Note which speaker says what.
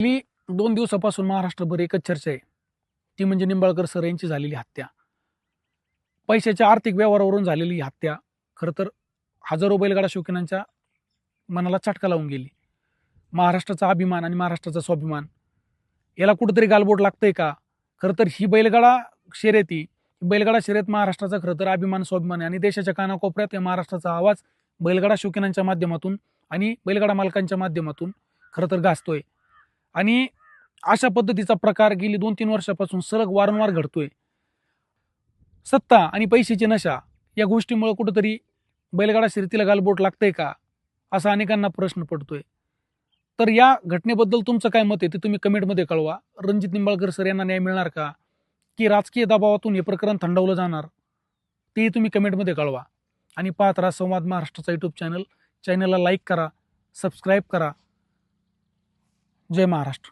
Speaker 1: गेली दोन दिवसापासून महाराष्ट्रभर एकच चर्चा आहे. ती म्हणजे निंबाळकर सर यांची झालेली हत्या. पैशाच्या आर्थिक व्यवहारावरून झालेली ही हत्या. खरं तर हजारो बैलगाडा शौकीनांच्या मनाला चटका लावून गेली. महाराष्ट्राचा अभिमान आणि महाराष्ट्राचा स्वाभिमान. याला कुठंतरी गालबोट लागतंय का? खरं तर ही बैलगाडा शर्यती बैलगाडा शर्यत महाराष्ट्राचा खरं तर अभिमान स्वाभिमान आहे आणि देशाच्या कानाकोपऱ्यात या महाराष्ट्राचा आवाज बैलगाडा शौकीनांच्या माध्यमातून आणि बैलगाडा मालकांच्या माध्यमातून खरं तर गाजतोय. आणि अशा पद्धतीचा प्रकार गेली दोन तीन वर्षापासून सलग वारंवार घडतोय. सत्ता आणि पैशाची नशा या गोष्टीमुळे कुठंतरी बैलगाडा शर्यतीला गालबोट लागतंय का? असा अनेकांना प्रश्न पडतोय. तर या घटनेबद्दल तुमचं काय मत आहे ते तुम्ही कमेंटमध्ये कळवा. रणजित निंबाळकर सर यांना न्याय मिळणार का? की राजकीय दबावातून हे प्रकरण थंडवलं जाणार? तेही तुम्ही कमेंटमध्ये कळवा. आणि पाहत राहा संवाद महाराष्ट्राचा यूट्यूब चॅनल चॅनलला लाईक करा सबस्क्राईब करा. जय महाराष्ट्र.